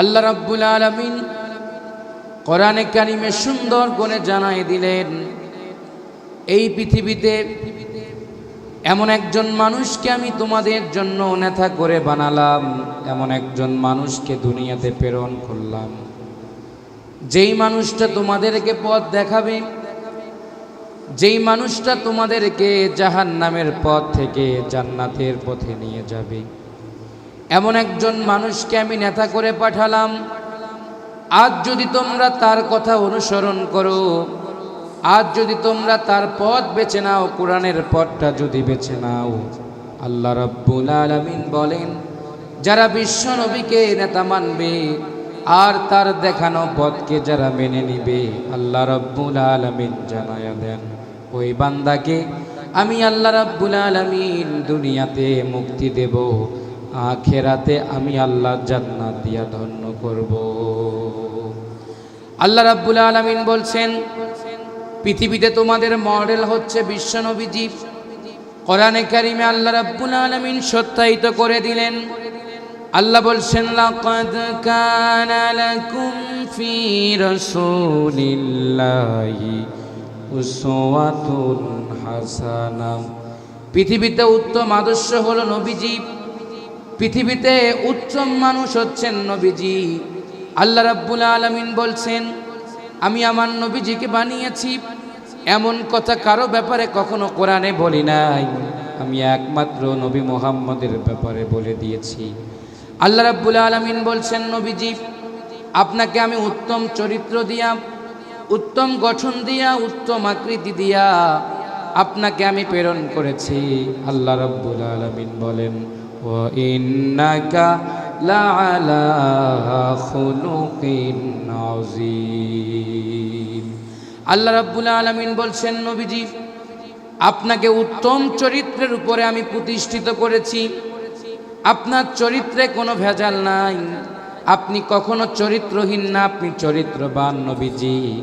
আল্লাহ রাব্বুল আলামিন কোরআনে কারিমে সুন্দর করে জানাই দিলেন, এই পৃথিবীতে এমন একজন মানুষকে আমি তোমাদের জন্য নেতা করে বানালাম, এমন একজন মানুষকে দুনিয়াতে প্রেরণ করলাম। যেই মানুষটা তোমাদেরকে পথ দেখাবে, যেই মানুষটা তোমাদেরকে জাহান নামের পথ থেকে জান্নাতের পথে নিয়ে যাবে। এমন একজন মানুষকে আমি নেতা করে পাঠালাম। আজ যদি তোমরা তার কথা অনুসরণ করো, আজ যদি তোমরা তার পথ বেছে নাও, কোরআনের পথটা যদি বেছে নাও। আল্লাহ রাব্বুল আলামিন বলেন, যারা বিশ্ব নবীকে নেতা মানবে, আর তার দেখানো পথকে যারা মেনে নিবে, আল্লাহ রাব্বুল আলামিন জানায়া দেন, ওই বান্দাকে আমি আল্লাহ রাব্বুল আলামিন দুনিয়াতে মুক্তি দেব। আখেরাতে আমি আল্লাহ জান্নাত দিয়া ধন্য করব। আল্লাহ রাব্বুল আলামিন বলছেন, পৃথিবীতে তোমাদের মডেল হচ্ছে বিশ্বনবীজি কোরআনে কারিমে আল্লাহ রাব্বুল আলামিন সত্যায়িত করে দিলেন। আল্লাহ বলছেন, লাকাদ কানা লাকুম ফি রাসূলিল্লাহি উসওয়াতুন হাসানা। পৃথিবীতে উত্তম আদর্শ হলো নবীজি পৃথিবীতে উত্তম মানুষ হচ্ছেন নবীজি। আল্লাহ রাব্বুল আলামিন বলছেন, আমি আমার নবীজিকে বানিয়েছি। এমন কথা কারও ব্যাপারে কখনো কোরআনে বলি নাই। আমি একমাত্র নবী মোহাম্মদের ব্যাপারে বলে দিয়েছি। আল্লাহ রাব্বুল আলামিন বলছেন, নবীজি, আপনাকে আমি উত্তম চরিত্র দিয়া, উত্তম গঠন দিয়া, উত্তম আকৃতি দিয়া আপনাকে আমি প্রেরণ করেছি। আল্লাহ রাব্বুল আলামিন বলেন ওয়া ইন্নাকা লাআলা খুলুকিন আল্লাহ রাব্বুল আলামিন বলছেন, নবীজি, আপনাকে উত্তম চরিত্রের উপরে আমি প্রতিষ্ঠিত করেছি। আপনার চরিত্রে কোনো ভেজাল নাই। আপনি কখনো চরিত্রহীন না, আপনি চরিত্রবান, নবীজি।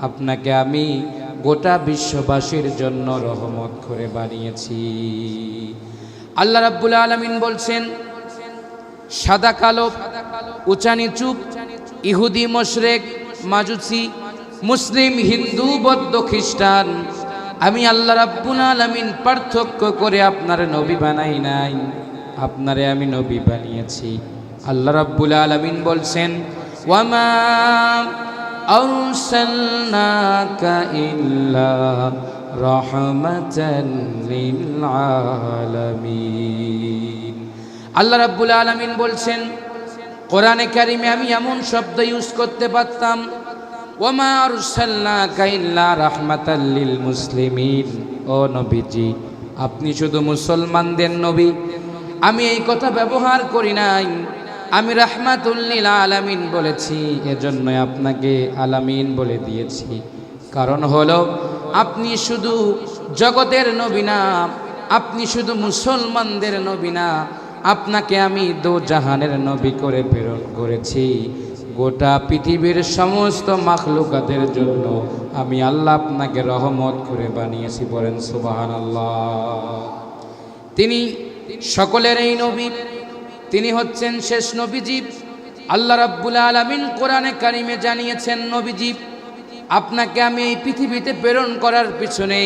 আপনাকে আমি গোটা বিশ্ববাসীর জন্য রহমত করে বানিয়েছি। আল্লাহ রাব্বুল আলামিন বলছেন, সাদা কালো, উঁচা নিচু, ইহুদি, মশরেক, মাজুসি, মুসলিম, হিন্দু, বৌদ্ধ, খ্রিস্টান, আমি আল্লাহ রাব্বুল আলামিন পার্থক্য করে আপনার নবী বানাই নাই, আপনারে আমি নবী বানিয়েছি। আল্লাহ রাব্বুল আলামিন বলছেন, ওয়ামা আরসালনাকা ইল্লা আলামিন আল্লাহ রাব্বুল আলামিন বলছেন, কোরআনে কারিমে আমি এমন শব্দ ইউজ করতে পারতাম, ওমা আরসালনাকা ইল্লা রাহমাতাল লিল মুসলিমিন। ও নবীজি, আপনি শুধু মুসলমানদের নবী। আমি এই কথা ব্যবহার করি নাই। আমি রাহমাতুল্লিল আলামিন বলেছি এজন্য আপনাকে আলামিন বলে দিয়েছি। কারণ হলো আপনি শুধু জগতের নবী না, আপনি শুধু মুসলমানদের নবী না, আপনাকে আমি দো জাহানের নবী করে প্রেরণ করেছি। গোটা পৃথিবীর সমস্ত মাখলুকাতের জন্য আমি আল্লাহ আপনাকে রহমত করে বানিয়েছি বলেন সুবাহান আল্লাহ তিনি সকলের এই নবী, তিনি হচ্ছেন শেষ নবীজীব। আল্লাহ রাব্বুল আলামিন কোরআনে কারিমে জানিয়েছেন নবীজি আপনাকে আমি এই পৃথিবীতে প্রেরণ করার পিছনে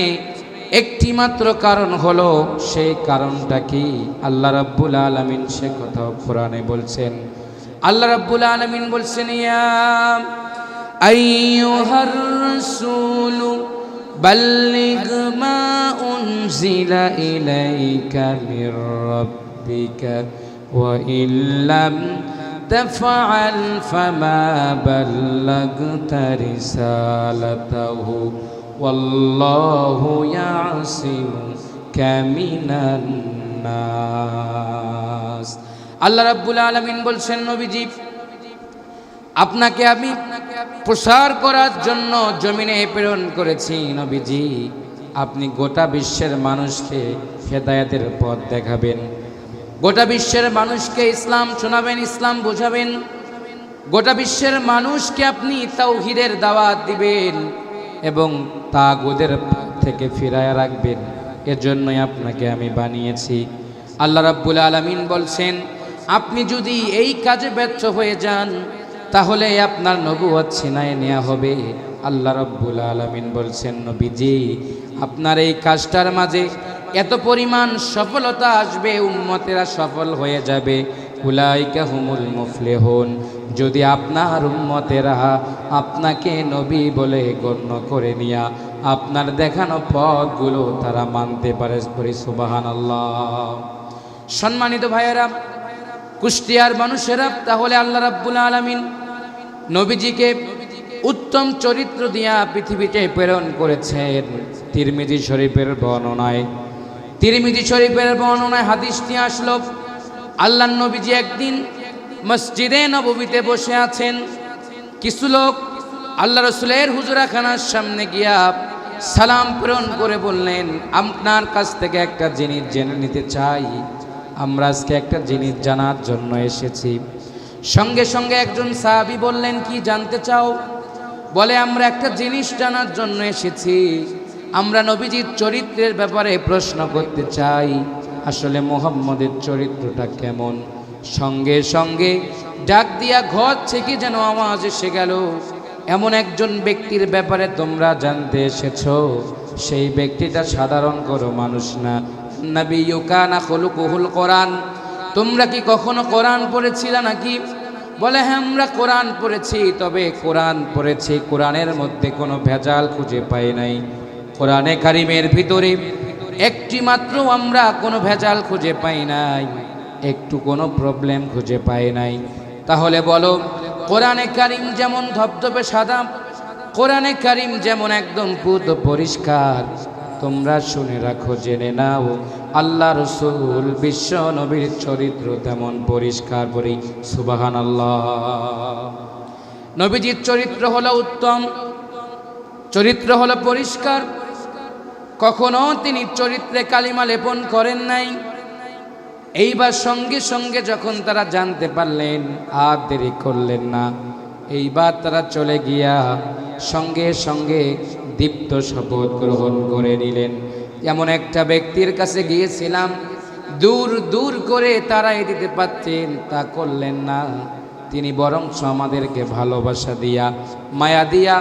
একটি মাত্র কারণ হলো, সেই কারণটা কি? আল্লাহ রাব্বুল আলামিন সে কথা কোরআনে বলছেন। আল্লাহ রাব্বুল আলামিন বলছেন, ইয়া আইয়ুহার রাসূলু বাল্লিগ মা উনজিলা ইলাইকা মির রাব্বিকা ওয়া ইল্লাম تفعل فما بلغت رسالته والله يعصمك من الناس আল্লাহ রাব্বুল আলামিন বলছেন নবীজি আপনাকে আমি প্রসার করার জন্য জমিনে প্রেরণ করেছি নবীজি আপনি গোটা বিশ্বের মানুষকে হেদায়েতের পথ দেখাবেন গোটা বিশ্বের মানুষকে ইসলাম শোনাবেন, ইসলাম বোঝাবেন। গোটা বিশ্বের মানুষকে আপনি তাওহিদের দাওয়াত দিবেন এবং তাগুদের থেকে ফিরায় রাখবেন। এজন্যই আপনাকে আমি বানিয়েছি। আল্লাহ রাব্বুল আলামিন বলছেন, আপনি যদি এই কাজে ব্যর্থ হয়ে যান, তাহলে আপনার নবুয়ত ছিনায় নেওয়া হবে। আল্লাহ রব্বুল আলমিন বলছেন, নবীজি, আপনার এই কাজটার মাঝে এত পরিমাণ সফলতা আসবে, উম্মতেরা সফল হয়ে যাবে। উলাইকা হুমুল মুফলেহন। যদি আপনার উম্মতেরা আপনাকে নবী বলে গণ্য করে নিয়া আপনার দেখানো পথগুলো তারা মানতে পারে সুবাহান আল্লাহ সম্মানিত ভাইয়েরা, কুষ্টিয়ার মানুষেরা, তাহলে আল্লাহ রাব্বুল আলামিন নবীজিকে উত্তম চরিত্র দিয়া পৃথিবীতে প্রেরণ করেছেন। তিরমিজি শরীফের বর্ণনায় তিরমিজি শরীফের বর্ণনায় হাদিসটি আসলো আল্লাহ নবীজি একদিন মসজিদে নববীতে বসে আছেন, কিছু লোক আল্লাহ রসুলের হুজুরাখানার সামনে গিয়া সালাম প্রেরণ করে বললেন, আপনার কাছ থেকে একটা জিনিস জেনে নিতে চাই। আমরা আজকে একটা জিনিস জানার জন্য এসেছি। সঙ্গে সঙ্গে একজন সাহাবি বললেন, কি জানতে চাও? বলে, আমরা একটা জিনিস জানার জন্য এসেছি। আমরা নবীজির চরিত্রের ব্যাপারে প্রশ্ন করতে চাই, আসলে মোহাম্মদের চরিত্রটা কেমন? সঙ্গে সঙ্গে ডাক দিয়া ঘর থেকে যেন আওয়াজ এসে গেল। এমন একজন ব্যক্তির ব্যাপারে তোমরা জানতে এসেছ? সেই ব্যক্তিটা সাধারণ করো মানুষ না। নবী ইউকানা খলুকুহুল কোরআন। তোমরা কি কখনো কোরআন পড়েছিলে নাকি? বলে হ্যাঁ আমরা কোরআন পড়েছি, তবে কোরআন পড়েছি, কোরআনের মধ্যে কোনো ভেজাল খুঁজে পাই নাই। কোরআনে কারিমের ভিতরে একটি মাত্র আমরা কোনো ভেজাল খুঁজে পাই নাই, একটু কোনো প্রবলেম খুঁজে পাই নাই। তাহলে বলো, কোরআনে কারিম যেমন ধবধবে সাদা, কোরআনে কারিম যেমন একদম পুত পরিষ্কার, তোমরা শুনে রাখো, জেনে নাও, আল্লাহ রসুল বিশ্ব নবীর চরিত্র তেমন পরিষ্কার করি সুবাহান আল্লাহ নবীজির চরিত্র হলো উত্তম, চরিত্র হলো পরিষ্কার কখনো তিনি চরিত্রে কালিমা লেপন করেন নাই। এইবার সঙ্গে সঙ্গে যখন তারা জানতে পারলেন, আর দেরি করলেন না। এইবার তারা চলে গিয়া সঙ্গে সঙ্গে দীপ্ত শপথ গ্রহণ করে নিলেন। এমন একটা ব্যক্তির কাছে গিয়েছিলাম, দূর দূর করে তারাই দিতে পারতেন, তা করলেন না। তিনি বরঞ্চ আমাদেরকে ভালোবাসা দিয়া, মায়া দিয়া,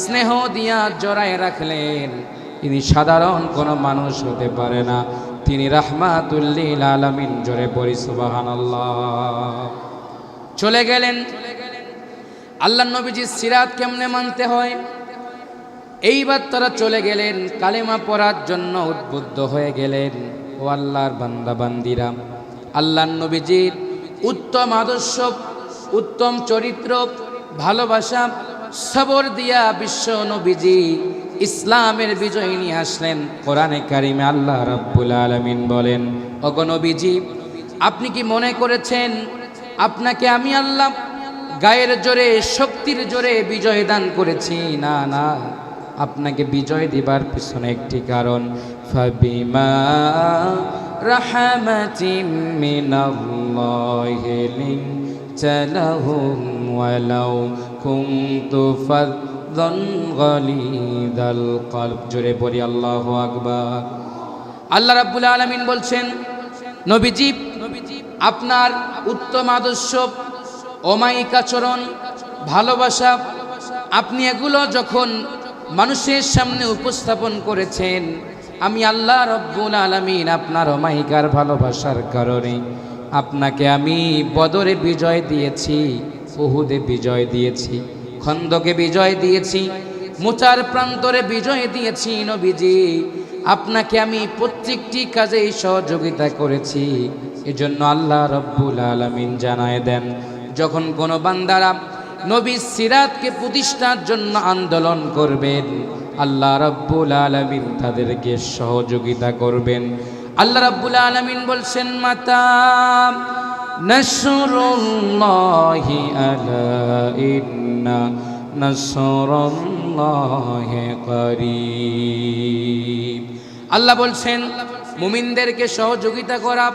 স্নেহ দিয়া জড়ায় রাখলেন। তিনি সাধারণ কোনো মানুষ হতে পারে না। তিনি রাহমাতুল্লিল আলমিন, জোরে পড়ি সুবাহান চলে গেলেন। আল্লাহ নবীজি সিরাত কেমনে মানতে হয়? এইবার তারা চলে গেলেন, কালেমা পড়ার জন্য উদ্বুদ্ধ হয়ে গেলেন। ও আল্লাহর বান্দা বান্দিরা আল্লাহ নবীজির উত্তম আদর্শ, উত্তম চরিত্র, ভালোবাসা, সবর দিয়া বিশ্ব নবীজি ইসলামের বিজয় নিয়ে আসলেন। কোরআনে কারিমে আল্লাহ রাব্বুল আলমিন বলেন অগনবীজি আপনি কি মনে করেছেন আপনাকে আমি আল্লাহ গায়ের জোরে, শক্তির জোরে বিজয় দান করেছি? না না, আপনাকে বিজয় দিবার পিছনে একটি কারণ। ফাবিমা লিনতালাহুম ওয়ালাউ কুনতু ফাদ্দান গালিদাল কলব জোরে পড়ি আল্লাহু আকবার। আল্লাহ রাব্বুল আলামিন বলছেন, নবীজি, আপনার উত্তম আদর্শ, অমায়িক আচরণ ভালোবাসা, আপনি এগুলো যখন মানুষের সামনে উপস্থাপন করেছেন, আমি আল্লাহ রব্বুল আলমিন আপনার অমায়িকার ভালোবাসার কারণে আপনাকে আমি বদরে বিজয় দিয়েছি, উহুদে বিজয় দিয়েছি। খন্দকে বিজয় দিয়েছি, মোচার প্রান্তরে বিজয় দিয়েছি নবীজি। আপনাকে আমি প্রত্যেকটি কাজেই সহযোগিতা করেছি। এজন্য আল্লাহ রব্বুল আলমিন জানায় দেন, যখন কোনো বান্দারা নবী সিরাতকে প্রতিষ্ঠার জন্য আন্দোলন করবেন, আল্লাহ রব্বুল আলমিন তাদেরকে সহযোগিতা করবেন। আল্লাহ রব্বুল আলমিন বলছেন মাতা নসরুল্লাহি আলা ইন্না নসরুল্লাহি করিব আল্লাহ বলছেন, মুমিনদেরকে সহযোগিতা করা,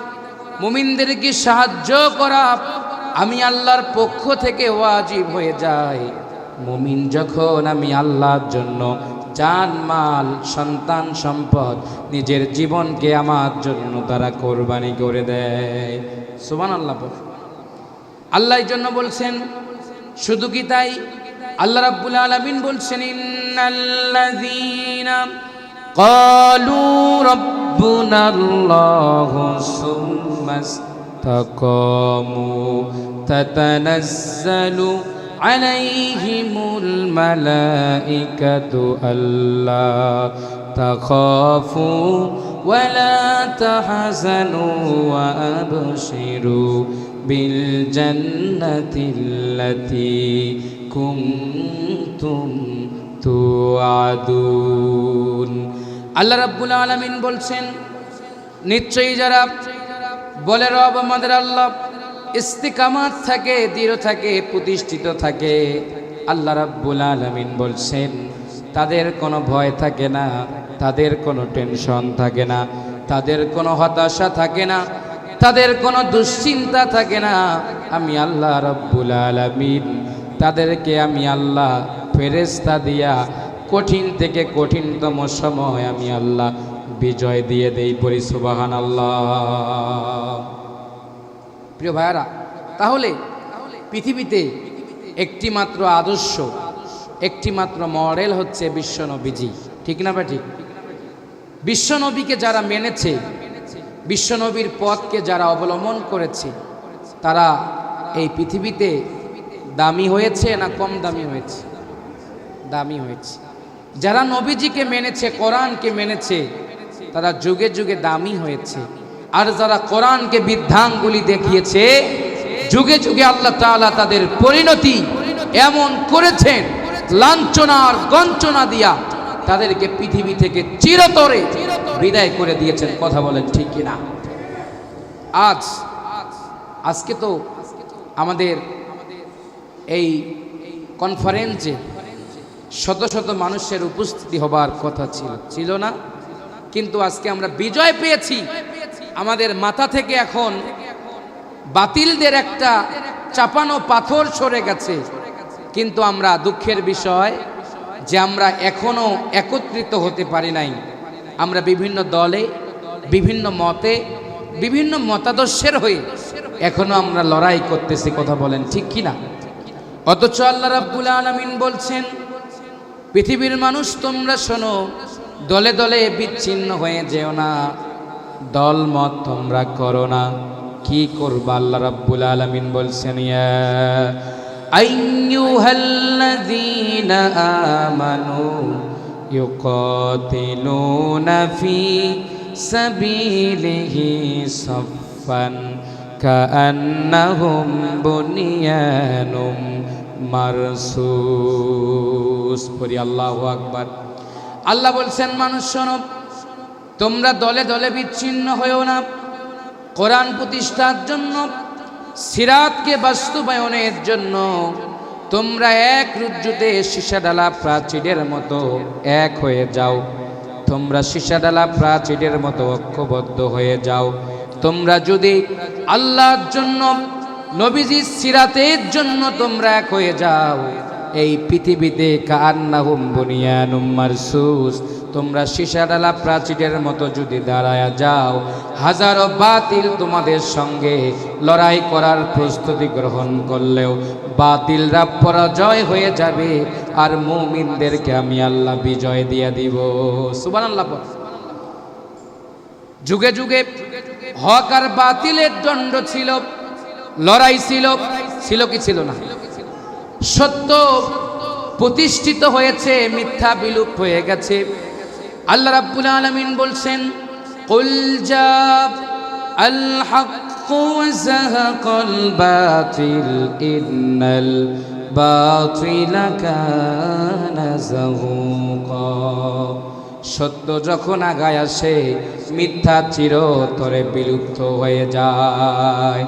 মুমিনদেরকে সাহায্য করা, আমি আল্লাহর পক্ষ থেকে ওয়াজিব হয়ে যাই। মুমিন যখন আমি আল্লাহর জন্য চান মাল, সন্তান সম্পদ, নিজের জীবনকে আমার জন্য তারা কোরবানি করে দেয়। সোমান আল্লাহ বল। আল্লাহ জন্য বলছেন, শুধু কি তাই? আল্লাহ রাব্বুল আলামিন বলছেন, ইন্নাল্লাযীনা ক্বালু রাব্বুনা আল্লাহু সুম্মা ইসতাকামু, তাতানাজ্জালু আলাইহিমুল মালাইকাতু আল্লাহ তাখাফু ওয়ালা তাহজানু ওয়া আবশিরু বিল জান্নাতিল্লাতী কুনতুম তুআদুন আল্লাহ রাব্বুল আলামিন বলছেন, নিশ্চয়ই যারা বলে রব আমাদের আল্লাহ ইস্তিকামাত থাকে, দৃঢ় থাকে, প্রতিষ্ঠিত থাকে। আল্লাহ রাব্বুল আলামিন বলছেন, তাদের কোনো ভয় থাকে না, তাদের কোনো টেনশন থাকে না, তাদের কোনো হতাশা থাকে না, তাদের কোনো দুশ্চিন্তা থাকে না। আমি আল্লাহ রব্বুল আলামিন, তাদেরকে আমি আল্লাহ ফেরেস্তা দিয়া কঠিন থেকে কঠিনতম সময় আমি আল্লাহ বিজয় দিয়ে দেই পরি সুবাহান আল্লাহ প্রিয় ভাইয়ারা, তাহলে পৃথিবীতে একটি মাত্র আদর্শ একটি মাত্র মডেল হচ্ছে বিশ্বনবীজি ঠিক না বা ঠিক বিশ্বনবীকে যারা মেনেছে বিশ্বনবীর পথকে যারা অবলম্বন করেছে, তারা এই পৃথিবীতে দামি হয়েছে না কম দামি হয়েছে? দামি হয়েছে। যারা নবীজিকে মেনেছে, কোরআনকে মেনেছে, তারা যুগে যুগে দামি হয়েছে। আর যারা কোরআনকে বিধানগুলি দেখিয়েছে, যুগে যুগে আল্লাহ তালা তাদের পরিণতি এমন করেছেন লাঞ্ছনা আর গঞ্চনা দিয়া তাদেরকে পৃথিবী থেকে চিরতরে বিদায় করে দিয়েছেন। কথা বলেন ঠিক কিনা? আজ, আজকে তো আমাদের এই কনফারেন্সে শত শত মানুষের উপস্থিতি হবার কথা ছিল ছিল না? কিন্তু আজকে আমরা বিজয় পেয়েছি। আমাদের মাথা থেকে এখন বাতিলদের একটা চাপানো পাথর সরে গেছে। কিন্তু আমরা দুঃখের বিষয় যে আমরা এখনও একত্রিত হতে পারি নাই। আমরা বিভিন্ন দলে, বিভিন্ন মতে, বিভিন্ন মতাদর্শের হয়ে এখনও আমরা লড়াই করতেছি, কথা বলেন ঠিক কি না অথচ আল্লাহ রাব্বুল আলামিন বলছেন, পৃথিবীর মানুষ তোমরা শোনো, দলে দলে বিচ্ছিন্ন হয়ে যেও না। দল মত তোমরা করো না। কি করবা আল্লাহ রাব্বুল আলামিন বলছেন, ইয়া আইয়ুহাল্লাযীনা আমানু ইউকাতিলুনা ফি সাবিলিহি সাফফান কাআন্নাহুম বুনিয়ানুম মারসুস। পড়ি আল্লাহু আকবার। আল্লাহ বলছেন, মানুষ শোনো তোমরা দলে দলে বিচ্ছিন্ন হয়েও না। কোরআন প্রতিষ্ঠার জন্য, সিরাতকে বাস্তবায়নের জন্য তোমরা এক রুজ্জুতে সীসাডালা প্রাচীরের মতো এক হয়ে যাও। তোমরা সীসাডালা প্রাচীরের মতো ঐক্যবদ্ধ হয়ে যাও। তোমরা যদি আল্লাহর জন্য নবীজি সিরাতের জন্য তোমরা এক হয়ে যাও এই পৃথিবীতে কান্নাহুম বুনিয়ানুম মারসুস। তোমরা সীসাডালা প্রাচীরের মতো যদি দাঁড়ায়া যাও, হাজারো বাতিল তোমাদের সঙ্গে লড়াই করার প্রস্তুতি গ্রহণ করলেও বাতিলরা পরাজয় হয়ে যাবে আর মুমিনদেরকে আমি আল্লাহ বিজয় দিয়ে দিব। সুবান আল্লাহ যুগে যুগে হক আর বাতিলের দণ্ড ছিল, লড়াই ছিল ছিল কি ছিল না? সত্য প্রতিষ্ঠিত হয়েছে, মিথ্যা বিলুপ হয়ে গেছে। আল্লাহ রাব্বুল আলামিন বলছেন, কুল জা আল হক ওয়াজাহাকাল বাতিল, ইন্নাল বাতিলা কানা সত্য যখন আগায় আসে, মিথ্যা চিরতরে বিলুপ্ত হয়ে যায়।